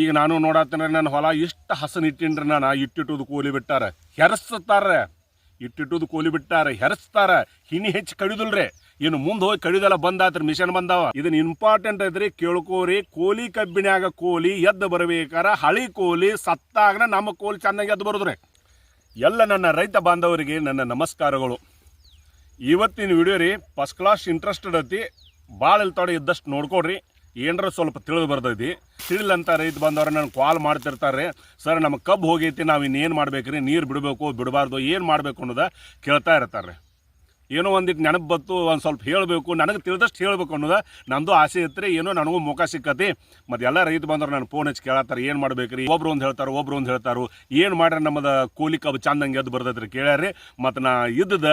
ಈಗ ನಾನು ನೋಡತ್ತೇನೆ ನನ್ನ ಹೊಲ ಇಷ್ಟು ಹಸನ್ ಇಟ್ಟಿನ್ರಿ ನಾನು ಇಟ್ಟಿಟ್ಟುದು ಕೂಲಿ ಬಿಟ್ಟಾರ. ಹೆರಸ್ತಾರ ಇಟ್ಟಿಟ್ಟುದು ಕೂಲಿ ಬಿಟ್ಟಾರ. ಹೆರಸ್ತಾರ ಹಿನಿ ಹೆಚ್ಚು ಕಡಿದಲ್ರಿ. ಇನ್ನು ಮುಂದೆ ಹೋಗಿ ಕಡಿದೆಲ್ಲ ಬಂದಾತ್ರಿ, ಮಿಷನ್ ಬಂದಾವ. ಇದನ್ನ ಇಂಪಾರ್ಟೆಂಟ್ ಐತ್ರಿ. ಕೇಳ್ಕೋರಿ. ಕೋಲಿ ಕಬ್ಬಿನ್ಯಾಗ ಕೋಲಿ ಎದ್ದು ಬರಬೇಕಾರ. ಹಳಿ ಕೋಲಿ ಸತ್ತಾಗನ ನಮ್ಮ ಕೋಲಿ ಚೆನ್ನಾಗಿ ಎದ್ದು ಬರೋದ್ರಿ. ಎಲ್ಲ ನನ್ನ ರೈತ ಬಾಂಧವರಿಗೆ ನನ್ನ ನಮಸ್ಕಾರಗಳು. ಇವತ್ತಿನ ವಿಡಿಯೋ ರೀ ಫಸ್ಟ್ ಕ್ಲಾಸ್ ಇಂಟ್ರೆಸ್ಟೆಡ್ ಐತಿ ಭಾಳ ಇಲ್ತಾಡೆ ಇದ್ದಷ್ಟು ನೋಡ್ಕೊಡ್ರಿ. ಏನರ ಸ್ವಲ್ಪ ತಿಳಿದು ಬರ್ತೈತಿ ತಿಳಿಲಂತ ರೈತ ಬಂದವ್ರು ನನಗೆ ಕಾಲ್ ಮಾಡ್ತಿರ್ತಾರೆ. ಸರ್ ನಮ್ಮ ಕಬ್ಬು ಹೋಗೈತಿ, ನಾವು ಇನ್ನೇನು ಮಾಡ್ಬೇಕ್ರಿ? ನೀರು ಬಿಡಬೇಕು, ಬಿಡಬಾರ್ದು, ಏನು ಮಾಡಬೇಕು ಅನ್ನೋದ ಕೇಳ್ತಾ ಇರ್ತಾರೆ. ಏನೋ ಒಂದಿಟ್ಟು ನೆನಪು ಬತ್ತು ಒಂದು ಸ್ವಲ್ಪ ಹೇಳಬೇಕು, ನನಗೆ ತಿಳಿದಷ್ಟು ಹೇಳಬೇಕು ಅನ್ನೋದು ನಂದು ಆಸೆ ಇತ್ತು ಏನೋ ನನಗೂ ಮುಖ ಸಿಕ್ಕತಿ. ಮತ್ತು ಎಲ್ಲ ರೈತ ಬಂದರು ನಾನು ಫೋನ್ ಹಚ್ಚಿ ಕೇಳತ್ತಾರೆ, ಏನು ಮಾಡ್ಬೇಕ್ರಿ? ಒಬ್ರು ಒಂದು ಹೇಳ್ತಾರೆ, ಒಬ್ರು ಒಂದು ಹೇಳ್ತಾರೆ. ಏನು ಮಾಡ್ರೆ ನಮ್ಮದು ಕೂಲಿ ಕಬ್ಬು ಚಂದಂಗೆ ಎದ್ದು ಬರ್ತೈತ್ರಿ ಕೇಳ್ಯಾರಿ ಮತ್ತು ನಾ ಇದ್ದದ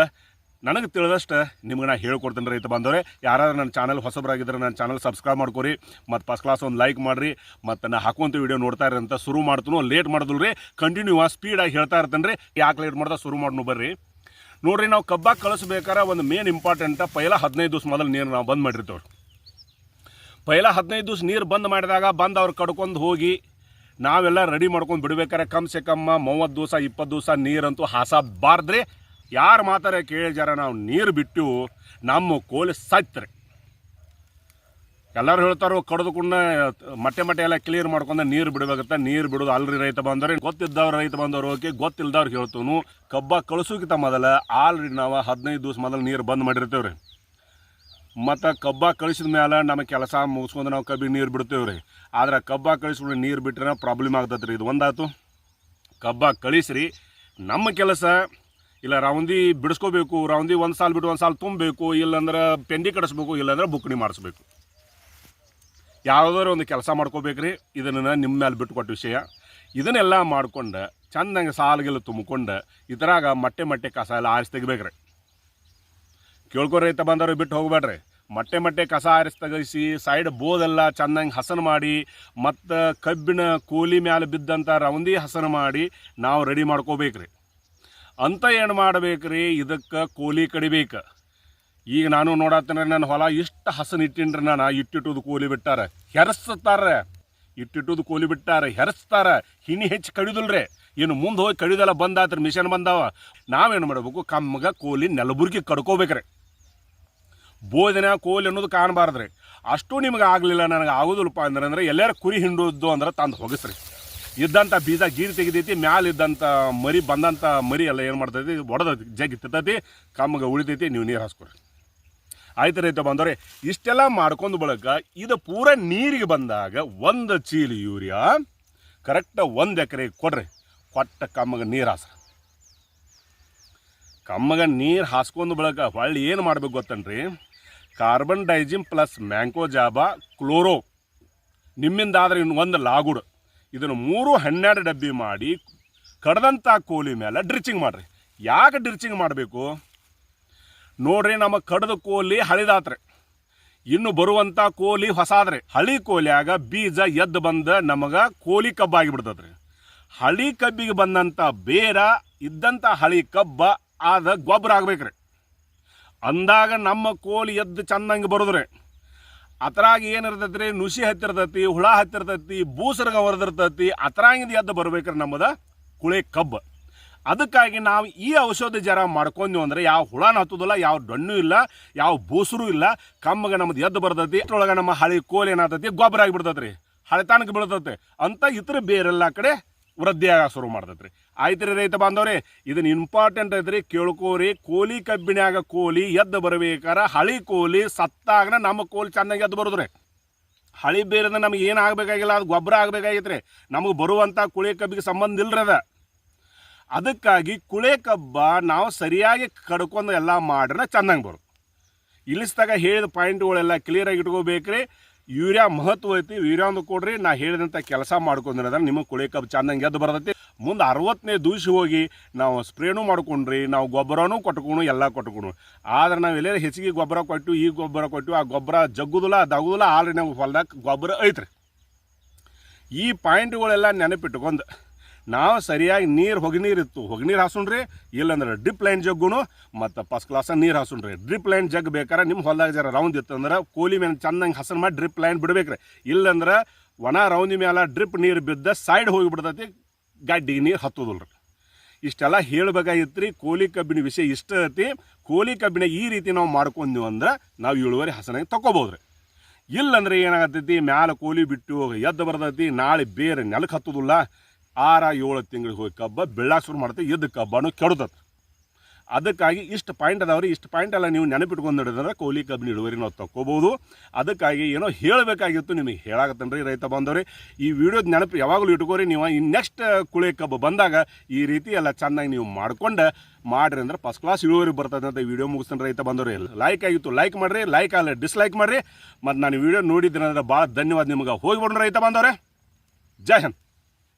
ನನಗೆ ತಿಳಿದಷ್ಟು ನಿಮ್ಗೆ ನಾ ಹೇಳ್ಕೊಡ್ತೀನಿ ರೈತ ಬಂದವರೆ ಯಾರಾದ್ರೂ ನನ್ನ ಚಾನಲ್ ಹೊಸಬರಾಗಿದ್ದರೆ ನನ್ನ ಚಾನಲ್ ಸಬ್ಸ್ಕ್ರೈಬ್ ಮಾಡ್ಕೊರಿ, ಮತ್ತು ಫಸ್ಟ್ ಕ್ಲಾಸ್ ಒಂದು ಲೈಕ್ ಮಾಡಿರಿ, ಮತ್ತು ನಾನು ಹಾಕುವಂಥ ವಿಡಿಯೋ ನೋಡ್ತಾ ಅಂತ ಶುರು ಮಾಡ್ತೀನಿ ಲೇಟ್ ಮಾಡಿದ್ರಿ ಕಂಟಿನ್ಯೂ ಆ ಸ್ಪೀಡಾಗಿ ಹೇಳ್ತಾ ಇರ್ತೇನೆ ರೀ ಯಾಕೆ ಲೇಟ್ ಮಾಡ್ದ ಶುರು ಮಾಡ್ನು ಬರ್ರಿ. ನೋಡ್ರಿ, ನಾವು ಕಬ್ಬಾಗಿ ಕಳಿಸ್ಬೇಕಾರೆ ಒಂದು ಮೇನ್ ಇಂಪಾರ್ಟೆಂಟ್ ಪೈಲ ಹದಿನೈದು ದಿವಸ ಮೊದಲು ನೀರು ನಾವು ಬಂದ್ ಮಾಡಿರ್ತೇವೆ ಪೈಲ ಹದಿನೈದು ದಿವ್ಸ ನೀರು ಬಂದ್ ಮಾಡಿದಾಗ ಬಂದು ಅವ್ರು ಕಡ್ಕೊಂಡು ಹೋಗಿ ನಾವೆಲ್ಲ ರೆಡಿ ಮಾಡ್ಕೊಂಡು ಬಿಡ್ಬೇಕಾರೆ ಕಮ್ ಸೆ ಕಮ್ಮ ಮೂವತ್ತು ದಿವಸ, ಇಪ್ಪತ್ತು ದಿವಸ ನೀರಂತೂ ಹಾಸಬಾರ್ದ್ರಿ ಯಾರು ಮಾತಾರೆ ಕೇಳಿ ನಾವು ನೀರು ಬಿಟ್ಟು ನಮ್ಮ ಕೋಲಿ ಸಾಯ್ತಾರೆ. ಎಲ್ಲರೂ ಹೇಳ್ತಾರೋ ಕಡ್ದುಕೊಂಡ ಮಟ್ಟೆ ಮಟ್ಟೆ ಎಲ್ಲ ಕ್ಲಿಯರ್ ಮಾಡ್ಕೊಂಡು ನೀರು ಬಿಡಬೇಕಂತ ನೀರು ಬಿಡೋದು ಅಲ್ರಿ ರೈತ ಬಂದವ್ರೆ. ಗೊತ್ತಿದ್ದವ್ರು ರೈತ ಬಂದವ್ರು ಓಕೆ ಗೊತ್ತಿಲ್ದವ್ರು ಹೇಳ್ತೂನು, ಕಬ್ಬ ಕಳಿಸೋಕ್ಕಿಂತ ಮೊದಲ ಆಲ್ರೆಡಿ ನಾವು ಹದಿನೈದು ದಿವಸ ಮೊದಲು ನೀರು ಬಂದ್ ಮಾಡಿರ್ತೇವೆ ರೀ ಮತ್ತು ಕಬ್ಬ ಕಳಿಸಿದ ಮೇಲೆ ನಮ್ಮ ಕೆಲಸ ಮುಗಿಸ್ಕೊಂಡು ನಾವು ಕಬ್ಬಿ ನೀರು ಬಿಡ್ತೇವೆ ರೀ ಆದ್ರೆ ಕಬ್ಬ ಕಳಿಸ್ಕೊಂಡು ನೀರು ಬಿಟ್ಟರೆ ಪ್ರಾಬ್ಲಮ್ ಆಗ್ತೈತೆ ರೀ ಇದು ಒಂದಾಯ್ತು. ಕಬ್ಬ ಕಳಿಸ್ರಿ. ನಮ್ಮ ಕೆಲಸ ಇಲ್ಲ ರೌಂದಿ ಬಿಡಿಸ್ಕೋಬೇಕು ರೌಂದಿ ಒಂದು ಸಾಲ ಬಿಟ್ಟು ಒಂದು ಸಾಲ ತುಂಬಬೇಕು, ಇಲ್ಲಾಂದ್ರೆ ಪೆಂಡಿ ಕಡಿಸ್ಬೇಕು ಇಲ್ಲಾಂದ್ರೆ ಬುಕ್ಣಿ ಮಾಡಿಸ್ಬೇಕು. ಯಾವುದಾದ್ರು ಒಂದು ಕೆಲಸ ಮಾಡ್ಕೋಬೇಕ್ರಿ, ಇದನ್ನು ನಿಮ್ಮ ಮೇಲೆ ಬಿಟ್ಟುಕೊಟ್ಟ ವಿಷಯ. ಇದನ್ನೆಲ್ಲ ಮಾಡ್ಕೊಂಡು, ಚಂದಂಗೆ ಸಾಲಗೆಲ್ಲ ತುಂಬಿಕೊಂಡು, ಇದ್ರಾಗ ಮೊಟ್ಟೆ ಮಟ್ಟೆ ಕಸ ಎಲ್ಲ ಆರಿಸಿ ತೆಗಿಬೇಕ್ರಿ. ಕೇಳ್ಕೊ ರೈತ ಬಂದವ್ರು ಬಿಟ್ಟು ಹೋಗ್ಬೇಡ್ರಿ. ಮೊಟ್ಟೆ ಮಟ್ಟೆ ಕಸ ಆರಿಸಿ ತೆಗಿಸಿ ಸೈಡ್ ಬೋದೆಲ್ಲ ಚಂದಂಗೆ ಹಸನ ಮಾಡಿ, ಮತ್ತು ಕಬ್ಬಿನ ಕೂಲಿ ಮ್ಯಾಲೆ ಬಿದ್ದಂಥ ರೌಂದಿ ಹಸನ ಮಾಡಿ, ನಾವು ರೆಡಿ ಮಾಡ್ಕೋಬೇಕ್ರಿ. ಅಂತ ಏನು ಮಾಡ್ಬೇಕ್ರಿ? ಇದಕ್ಕೆ ಕೂಲಿ ಕಡಿಬೇಕು. ಈಗ ನಾನು ನೋಡತ್ತೇನೆ ನನ್ನ ಹೊಲ ಇಷ್ಟು ಹಸನ್ ಇಟ್ಟಿನ್ರಿ ನಾನು, ಇಟ್ಟಿಟ್ಟುದು ಕೂಲಿ ಬಿಟ್ಟಾರ. ಹೆರಸ್ತಾರ. ಇಟ್ಟಿಟ್ಟುದು ಕೂಲಿ ಬಿಟ್ಟಾರ, ಹೆರಸ್ತಾರ. ಹಿನಿ ಹೆಚ್ಚು ಕಡಿದಲ್ರಿ. ಇನ್ನು ಮುಂದೆ ಹೋಗಿ ಕಡಿದೆಲ್ಲ ಬಂದಾತ್ರಿ, ಮಿಷನ್ ಬಂದಾವ. ನಾವೇನು ಮಾಡಬೇಕು? ಕಮ್ಮಗ ಕೋಲಿ ನೆಲಬುರ್ಗಿ ಕಡ್ಕೋಬೇಕ್ರಿ. ಬೋಧನೆ ಕೋಲಿ ಅನ್ನೋದು ಕಾಣಬಾರ್ದ್ರಿ. ಅಷ್ಟು ನಿಮ್ಗೆ ಆಗಲಿಲ್ಲ, ನನಗೆ ಆಗೋದಿಲ್ಲಪ್ಪ ಅಂದ್ರೆ ಅಂದ್ರೆ ಎಲ್ಲರೂ ಕುರಿ ಹಿಂಡೋದು ಅಂದ್ರೆ ತಂದು ಹೋಗಿಸ್ರಿ. ಇದ್ದಂಥ ಬೀಜ ಗೀರಿ ತೆಗಿತೈತಿ, ಮ್ಯಾಲ ಇದ್ದಂಥ ಮರಿ ಬಂದಂಥ ಮರಿ ಎಲ್ಲ ಏನು ಮಾಡ್ತೈತಿ, ಒಡೆದೈತಿ ಜಗ್ಗಿ ತಿತ್ತೈತಿ ಕಮ್ಮಗೆ ಉಳಿತೈತಿ, ನೀವು ನೀರು ಹಾಸ್ಕೊಡ್ರಿ ಆಯ್ತು ರೈತ ಬಂದವ್ರೆ, ಇಷ್ಟೆಲ್ಲ ಮಾಡ್ಕೊಂಡು ಬಳಕ ಇದು ಪೂರ ನೀರಿಗೆ ಬಂದಾಗ ಒಂದು ಚೀಲ ಯೂರಿಯಾ ಕರೆಕ್ಟ್ ಒಂದು ಎಕರೆ ಕೊಡ್ರಿ, ಕೊಟ್ಟ ಕಮ್ಮಗೆ ನೀರು ಹಾಸ ಕಮ್ಮಗೆ ನೀರು ಹಾಸ್ಕೊಂಡು ಬಳಕ ಹೊಳ್ಳಿ ಏನು ಮಾಡ್ಬೇಕು ಗೊತ್ತನ್ರಿ? Carbendazim plus mancozeb chloro ನಿಮ್ಮಿಂದ ಆದ್ರೆ ಇನ್ನು ಒಂದು ಲಾಗುಡು. ಇದನ್ನು ಮೂರು ಹನ್ನೆರಡು ಡಬ್ಬಿ ಮಾಡಿ ಕಡ್ದಂಥ ಕೋಲಿ ಮೇಲೆ ಡ್ರಿಚಿಂಗ್ ಮಾಡಿರಿ. ಯಾಕೆ ಡ್ರಿಚಿಂಗ್ ಮಾಡಬೇಕು? ನೋಡ್ರಿ ನಮ್ಮ ಕಡ್ದ ಕೋಲಿ ಹಳಿದಾತ್ರಿ. ಇನ್ನು ಬರುವಂಥ ಕೋಲಿ ಹೊಸಾದ್ರಿ. ಹಳಿ ಕೋಲಿಯಾಗ ಬೀಜ ಎದ್ದು ಬಂದ ನಮಗೆ ಕೋಲಿ ಕಬ್ಬಾಗಿ ಬಿಡ್ತದ್ರಿ. ಹಳಿ ಕಬ್ಬಿಗೆ ಬಂದಂಥ ಬೇರ ಇದ್ದಂಥ ಹಳಿ ಕಬ್ಬ ಆದ ಗೊಬ್ಬರ ಆಗ್ಬೇಕ್ರಿ. ಅಂದಾಗ ನಮ್ಮ ಕೋಲಿ ಎದ್ದು ಚಂದಂಗೆ ಬರುದ್ರಿ. ಅದ್ರಾಗ ಏನಿರ್ತೈತಿ ನುಸಿ ಹತ್ತಿರ್ತೈತಿ, ಹುಳ ಹತ್ತಿರ್ತೈತಿ ಬೂಸರ್ಗ ಹೊರದಿರ್ತೈತಿ, ಅತರಾಗಿಂದ ಎದ್ದು ಬರ್ಬೇಕ್ರಿ ನಮ್ಮದ ಕುಳೆ ಕಬ್ಬು. ಅದಕ್ಕಾಗಿ ನಾವು ಈ ಔಷಧಿ ಜರ ಮಾಡ್ಕೊಂಡ್ವಿ ಅಂದ್ರೆ ಯಾವ ಹುಳನ ಹತ್ತುದಿಲ್ಲ, ಯಾವ ಡಣ್ಣು ಇಲ್ಲ, ಯಾವ ಬೂಸರು ಇಲ್ಲ, ಕಮ್ಮಗೆ ನಮ್ದು ಎದ್ದು ಬರ್ತೈತಿ, ಅದ್ರೊಳಗೆ ನಮ್ಮ ಹಳಿ ಕೋಲ್ ಏನಾಗ್ತೈತಿ, ಗೊಬ್ಬರ ಆಗಿಬಿಡ್ತೈತಿ ಹಳೆತಾನಕ್ಕೆ ಬೀಳ್ತೈತೆ. ಅಂತ ಇತರ ಬೇರೆಲ್ಲ ಕಡೆ ವೃದ್ಧಿಯಾಗ ಶುರು ಮಾಡ್ತೈತ್ರಿ. ಆಯ್ತು ರೀ ರೈತ ಬಾಂಧವ್ರಿ ಇದನ್ನ ಇಂಪಾರ್ಟೆಂಟ್ ಐತ್ರಿ, ಕೇಳ್ಕೋರಿ, ಕೋಲಿ ಕಬ್ಬಿನ್ಯಾಗ ಕೋಲಿ ಎದ್ದು ಬರಬೇಕಾರ, ಹಳಿ ಕೋಲಿ ಸತ್ತಾಗನ ನಮ್ಮ ಕೋಲಿ ಚೆನ್ನಾಗಿ ಎದ್ದು ಬರೋದ್ರಿ. ಹಳಿ ಬೇರೆದ ನಮ್ಗೆ ಏನು ಆಗಬೇಕಾಗಿಲ್ಲ, ಅದು ಗೊಬ್ಬರ ಆಗಬೇಕಾಗಿತ್ರಿ. ನಮಗೆ ಬರುವಂಥ ಕುಳೆ ಕಬ್ಬಿಗೆ ಸಂಬಂಧ ಇಲ್ರಿ ಅದ. ಅದಕ್ಕಾಗಿ ಕುಳೆ ಕಬ್ಬ ನಾವು ಸರಿಯಾಗಿ ಕಡ್ಕೊಂಡು ಎಲ್ಲ ಮಾಡ್ರೆ ಚೆನ್ನಾಗಿ ಬರುತ್ತೆ ಇಲ್ಲಿಸ್ದಾಗ ಹೇಳಿದ ಪಾಯಿಂಟ್ಗಳೆಲ್ಲ ಕ್ಲಿಯರಾಗಿ ಇಟ್ಕೋಬೇಕ್ರಿ. ಯೂರಿಯಾ ಮಹತ್ವ ಐತಿ ಯೂರಿಯಾ ಒಂದು ಕೊಡ್ರಿ, ನಾ ಹೇಳಿದಂಥ ಕೆಲಸ ಮಾಡ್ಕೊಂಡ್ರೆ ನಿಮಗೆ ಕುಳಿ ಕಬ್ಬು ಚಂದಂಗೆ ಬರ್ತೈತಿ. ಮುಂದೆ ಅರವತ್ತನೇ ದೂಸಿ ಹೋಗಿ ನಾವು ಸ್ಪ್ರೇನೂ ಮಾಡ್ಕೊಂಡ್ರಿ, ನಾವು ಗೊಬ್ಬರನೂ ಕೊಟ್ಕೊಂಡು ಎಲ್ಲ ಕೊಟ್ಕೊಂಡು ಆದ್ರೆ ನಾವು ಎಲ್ಲೇ ಹೆಚ್ಚಿಗೆ ಗೊಬ್ಬರ ಕೊಟ್ಟು ಈ ಗೊಬ್ಬರ ಕೊಟ್ಟು ಆ ಗೊಬ್ಬರ ಜಗ್ಗುದಿಲ್ಲ, ದಗುದಿಲ್ಲ ಆಲ್ರೆಡಿ ನಾವು ಹೊಲ್ದಾಗ ಗೊಬ್ಬರ ಐತ್ರಿ. ಈ ಪಾಯಿಂಟ್ಗಳೆಲ್ಲ ನೆನಪಿಟ್ಕೊಂಡು ನಾವು ಸರಿಯಾಗಿ ನೀರು ಹೊಗೆ ಇತ್ತು. ಹೊಗೆ ನೀರು ಹಾಸುಣ್ರಿ ಇಲ್ಲಂದ್ರೆ ಡ್ರಿಪ್ ಲೈನ್ ಜಗ್ಗುನು, ಮತ್ತು ಫಸ್ಟ್ ಕ್ಲಾಸ ನೀರು ಹಾಸುಣ್ರಿ ಡ್ರಿಪ್ ಲೈನ್ ಜಗ್ ಬೇಕಾರೆ ನಿಮ್ಮ ಹೊಲದಾಗ ಜರ ರೌಂಡ್ ಇತ್ತು ಅಂದ್ರೆ ಕೋಲಿ ಮೇಲೆ ಚಂದಂಗೆ ಹಸನ್ ಮಾಡಿ ಡ್ರಿಪ್ ಲೈನ್ ಬಿಡ್ಬೇಕ್ರಿ. ಇಲ್ಲಂದ್ರೆ ಒಣ ರೌಂದಿ ಮೇಲೆ ಡ್ರಿಪ್ ನೀರು ಬಿದ್ದ ಸೈಡ್ ಹೋಗಿಬಿಡ್ತೈತಿ, ಗಡ್ಡಿಗೆ ನೀರು ಹತ್ತೋದಿಲ್ರಿ. ಇಷ್ಟೆಲ್ಲ ಹೇಳ್ಬೇಕಾಗಿತ್ತು ರೀ ಕೋಲಿ ಕಬ್ಬಿನ ವಿಷಯ ಇಷ್ಟ ಐತಿ. ಕೋಲಿ ಕಬ್ಬಿನ ಈ ರೀತಿ ನಾವು ಮಾಡ್ಕೊಂಡ್ವಿ ಅಂದ್ರೆ ನಾವು ಇಳುವರಿ ಹಸನಾಗಿ ತಗೋಬೋದು ರೀ ಇಲ್ಲಂದ್ರೆ ಏನಾಗತ್ತೈತಿ, ಮ್ಯಾಲ ಕೋಲಿ ಬಿಟ್ಟು ಎದ್ದು ಬರ್ತೈತಿ, ನಾಳೆ ಬೇರೆ ನೆಲಕ್ಕೆ ಹತ್ತೋದಿಲ್ಲ. ಆರ ಏಳು ತಿಂಗಳಿಗೆ ಹೋಗಿ ಕಬ್ಬ ಬೆಳ್ಳಾಕ್ ಶುರು ಮಾಡುತ್ತೆ, ಎದ್ದು ಕಬ್ಬನು ಕೆಡುತ್ತೈತಿ. ಅದಕ್ಕಾಗಿ ಇಷ್ಟು ಪಾಯಿಂಟ್ ಅದಾವ್ರಿ, ಇಷ್ಟು ಪಾಯಿಂಟ್ ಎಲ್ಲ ನೀವು ನೆನಪಿಟ್ಕೊಂಡು ಹಿಡಿದ್ರೆ ಕೋಲಿ ಕಬ್ಬಿನ ಇಳುವರಿ ನಾವು ತಕ್ಕೋಬೋದು. ಅದಕ್ಕಾಗಿ ಏನೋ ಹೇಳಬೇಕಾಗಿತ್ತು, ನಿಮಗೆ ಹೇಳಾಗತ್ತನ್ರಿ ರೈತ ಬಾಂಧವ್ರಿ. ಈ ವಿಡಿಯೋದ ನೆನಪು ಯಾವಾಗಲೂ ಇಟ್ಕೋರಿ, ನೀವು ಈ ನೆಕ್ಸ್ಟ್ ಕುಳಿ ಕಬ್ಬು ಬಂದಾಗ ಈ ರೀತಿ ಎಲ್ಲ ಚೆನ್ನಾಗಿ ನೀವು ಮಾಡ್ಕೊಂಡು ಮಾಡ್ರಿ ಅಂದ್ರೆ ಫಸ್ಟ್ ಕ್ಲಾಸ್ ಇಳುವರಿ ಬರ್ತದೆ ಅಂತ ವಿಡಿಯೋ ಮುಗಿಸ್ತಾನೆ ರೈತ ಬಂದವ್ರಿ ಲೈಕ್ ಆಗಿತ್ತು ಲೈಕ್ ಮಾಡಿರಿ ಲೈಕ್ ಆಗಲ್ಲ ಡಿಸ್ಲೈಕ್ ಮಾಡಿರಿ. ಮತ್ತು ನಾನು ವಿಡಿಯೋ ನೋಡಿದ್ರೆ ಭಾಳ ಧನ್ಯವಾದ ನಿಮಗೆ. ಹೋಗಿ ರೈತ ಬಾಂಧವ್ರೆ. ಜೈ ಹಿಂದ್.